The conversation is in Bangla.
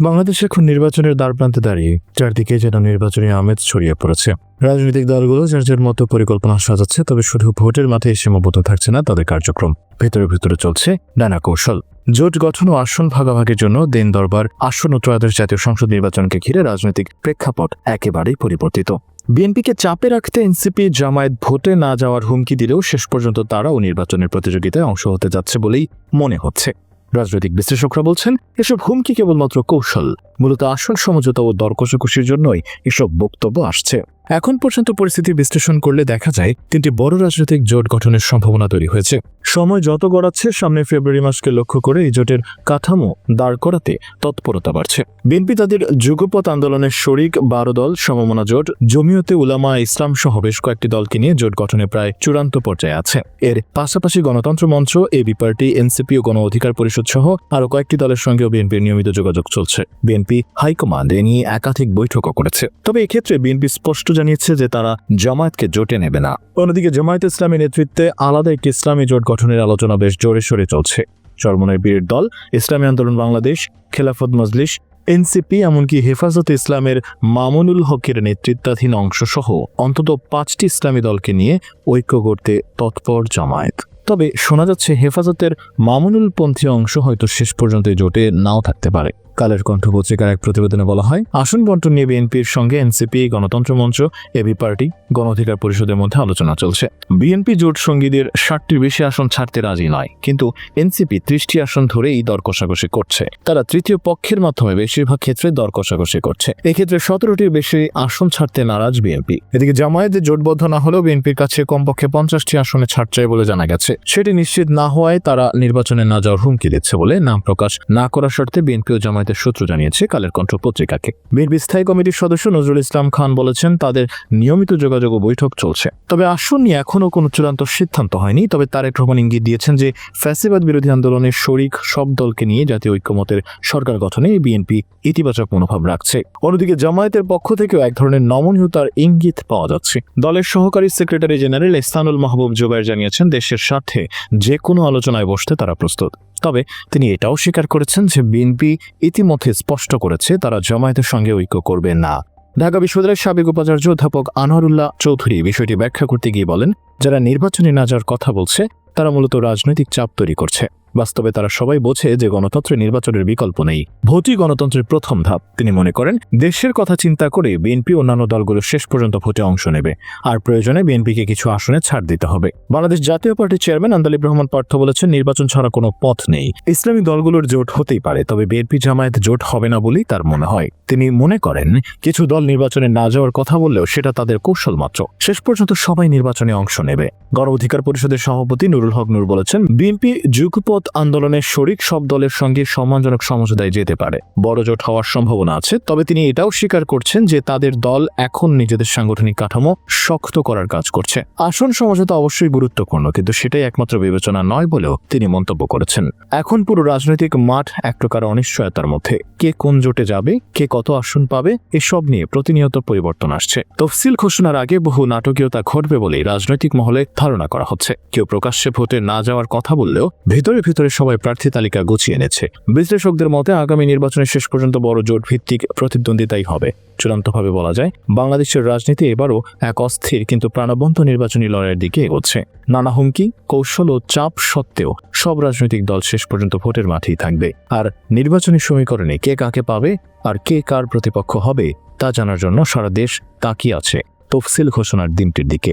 বাংলাদেশ এখন নির্বাচনের দ্বারপ্রান্তে দাঁড়িয়ে চারদিকে যেন নির্বাচনী আমেজ ছড়িয়ে পড়েছে। রাজনৈতিক দলগুলো যার যার মতো পরিকল্পনা সাজাচ্ছে, তবে শুধু ভোটের মাঠে সীমাবদ্ধ থাকছে না তাদের কার্যক্রম। ভেতরে ভেতরে চলছে নানা কৌশল। জোট গঠন ও আসন ভাগাভাগির জন্য দিন দরবার আসন ও ত্রয়োদশ জাতীয় সংসদ নির্বাচনকে ঘিরে রাজনৈতিক প্রেক্ষাপট একেবারেই পরিবর্তিত। বিএনপিকে চাপে রাখতে এনসিপি জামায়াত ভোটে না যাওয়ার হুমকি দিলেও শেষ পর্যন্ত তারাও নির্বাচনের প্রতিযোগিতায় অংশ হতে যাচ্ছে বলেই মনে হচ্ছে। রাজনৈতিক বিশ্লেষকরা বলছেন, এসব হুমকি কেবলমাত্র কৌশল। মূলত আসন সমঝোতা ও দরকষাকষির জন্যই এসব বক্তব্য আসছে। এখন পর্যন্ত পরিস্থিতি বিশ্লেষণ করলে দেখা যায়, তিনটি বড় রাজনৈতিক জোট গঠনের সম্ভাবনা তৈরি হয়েছে। সময় যত গড়াচ্ছে, সামনে ফেব্রুয়ারি মাসকে লক্ষ্য করে এই জোটের কাঠামো দাঁড় করাতে তৎপরতা বাড়ছে। বিএনপি তাদের যুগপথ আন্দোলনের শরিক বারো দল, সমমনা জোট, জমিয়তে উলামা ইসলাম সহ বেশ কয়েকটি দলকে নিয়ে জোট গঠনে প্রায় চূড়ান্ত পর্যায়ে আছে। এর পাশাপাশি গণতন্ত্র মঞ্চ এবি পার্টি এনসিপি ও গণ অধিকার পরিষদ সহ আরও কয়েকটি দলের সঙ্গেও বিএনপির নিয়মিত যোগাযোগ চলছে। বিএনপি হাইকমান্ড এ নিয়ে একাধিক বৈঠকও করেছে। তবে এক্ষেত্রে বিএনপি স্পষ্ট জানিয়েছে যে তারা জামায়াতকে জোটে নেবে না। অন্যদিকে জামায়াত ইসলামী নেতৃত্বে আলাদা একটি ইসলামী জোট গঠনের আলোচনা বেশ জোরে সোরে চলছে। চরমনের বীর দল, ইসলামী আন্দোলন বাংলাদেশ, খেলাফত মজলিস, এনসিপি এমনকি হেফাজত ইসলামের মামুনুল হকের নেতৃত্বাধীন অংশসহ অন্তত পাঁচটি ইসলামী দলকে নিয়ে ঐক্য করতে তৎপর জামায়াত। তবে শোনা যাচ্ছে হেফাজতের মামুনুল পন্থী অংশ হয়তো শেষ পর্যন্ত জোটে নাও থাকতে পারে। কালের কণ্ঠ পত্রিকার এক প্রতিবেদনে বলা হয়, আসন বন্টন নিয়ে বিএনপির সঙ্গে এনসিপি, গণতন্ত্র মঞ্চ, এবি পার্টি গণ অধিকার পরিষদের মধ্যে আলোচনা চলছে। বিএনপি জোট সঙ্গীদের ষাটটির বেশি আসন ছাড়তে রাজি নয়, কিন্তু এনসিপি ত্রিশটি আসন ধরেই দর কষাকষি করছে। তারা তৃতীয় পক্ষের মাধ্যমে বেশিরভাগ ক্ষেত্রে দর কষাকষি করছে। এক্ষেত্রে সতেরোটির বেশি আসন ছাড়তে নারাজ বিএনপি। এদিকে জামায়াতে জোটবদ্ধ না হলেও বিএনপির কাছে কমপক্ষে পঞ্চাশটি আসনে ছাড় চাই বলে জানা গেছে। সেটি নিশ্চিত না হওয়ায় তারা নির্বাচনে না যাওয়ার হুমকি দিচ্ছে বলে নাম প্রকাশ না করার শর্তে বিএনপি ও জামায়াতের সূত্র জানিয়েছে, কালের কণ্ঠ পত্রিকাকে। বিএনপি স্থায়ী কমিটির সদস্য নজরুল ইসলাম খান বলেছেন, তাদের নিয়মিত যোগাযোগ ও বৈঠক চলছে। তবে আসন নিয়ে এখনও কোনো চূড়ান্ত সিদ্ধান্ত হয়নি, তবে তারেক রহমান ইঙ্গিত দিয়েছেন যে, ফ্যাসিবাদ বিরোধী আন্দোলনের শরিক সব দলকে নিয়ে জাতীয় ঐক্যমতের সরকার গঠনে বিএনপি ইতিবাচক মনোভাব রাখছে। অন্যদিকে জামায়াতের পক্ষ থেকেও এক ধরনের নমনীয়তার ইঙ্গিত পাওয়া যাচ্ছে। দলের সহকারী সেক্রেটারি জেনারেল ইহসানুল মাহবুব জুবাইর জানিয়েছেন, দেশের স্বার্থে যে কোনো আলোচনায় বসতে তারা প্রস্তুত। তবে তিনি এটাও স্বীকার করেছেন যে বিএনপি ইতিমধ্যে স্পষ্ট করেছে তারা জামায়াতের সঙ্গে ঐক্য করবে না। ঢাকা বিশ্ববিদ্যালয়ের সাবেক উপাচার্য অধ্যাপক আনোয়ারুল্লাহ চৌধুরী বিষয়টি ব্যাখ্যা করতে গিয়ে বলেন, যারা নির্বাচনে না যাওয়ার কথা বলছে, তারা মূলত রাজনৈতিক চাপ তৈরি করছে। বাস্তবে তারা সবাই বোঝে যে গণতন্ত্রে নির্বাচনের বিকল্প নেই। ভোটই গণতন্ত্রের প্রথম ধাপ, তিনি মনে করেন। দেশের কথা চিন্তা করে বিএনপি অন্যান্য দলগুলো শেষ পর্যন্ত ভোটে অংশ নেবে। আর প্রয়োজনে বিএনপিকে কিছু আসনে ছাড় দিতে হবে। বাংলাদেশ জাতীয় পার্টির চেয়ারম্যান আন্দালিব রহমান পার্থ বলেছেন, নির্বাচন ছাড়া কোনো পথ নেই। ইসলামী দলগুলোর জোট হতেই পারে, তবে বিএনপি জামায়াত জোট হবে না বলেই তার মনে হয়। তিনি মনে করেন, কিছু দল নির্বাচনে না যাওয়ার কথা বললেও সেটা তাদের কৌশল মাত্র। শেষ পর্যন্ত সবাই নির্বাচনে অংশ নেবে। গণ অধিকার পরিষদের সভাপতি নুরুল হক নুর বলেছেন, বিএনপি যুগপথ আন্দোলনের শরিক সব দলের সঙ্গে সম্মানজনক সমঝোতায় যেতে পারে। বড় জোট হওয়ার সম্ভাবনা আছে, তবে তিনি এটাও স্বীকার করছেন যে তাদের দল এখন নিজেদের সাংগঠনিক কাঠামো শক্ত করার কাজ করছে। আসন সমঝোতা অবশ্যই গুরুত্বপূর্ণ, কিন্তু সেটাই একমাত্র বিবেচনা নয় বলেও তিনি মন্তব্য করেছেন। এখন পুরো রাজনৈতিক মাঠ এক প্রকার অনিশ্চয়তার মধ্যে। কে কোন জোটে যাবে, কে কত আসন পাবে, এসব নিয়ে প্রতিনিয়ত পরিবর্তন আসছে। তফসিল ঘোষণার আগে বহু নাটকীয়তা ঘটবে বলেই রাজনৈতিক মহলে ধারণা করা হচ্ছে। কেউ প্রকাশ্যে ভোটে না যাওয়ার কথা বললেও ভেতরে ভেতরে সবাই প্রার্থী তালিকা গুছিয়ে এনেছে বিশ্লেষকদের মতে, আগামী নির্বাচনের শেষ পর্যন্ত বড় জোট ভিত্তিক প্রতিদ্বন্দ্বিতাই হবে। চূড়ান্তভাবে বলা যায়, বাংলাদেশের রাজনীতি এবারও এক অস্থির কিন্তু প্রাণবন্ত নির্বাচনী লড়াইয়ের দিকে এগোচ্ছে। নানা হুমকি, কৌশল ও চাপ সত্ত্বেও সব রাজনৈতিক দল শেষ পর্যন্ত ভোটের মাঠেই থাকবে। আর নির্বাচনী সমীকরণে কে কাকে পাবে আর কে কার প্রতিপক্ষ হবে, তা জানার জন্য সারা দেশ তাকিয়ে আছে। তফসিল ঘোষণার দিনটির দিকে।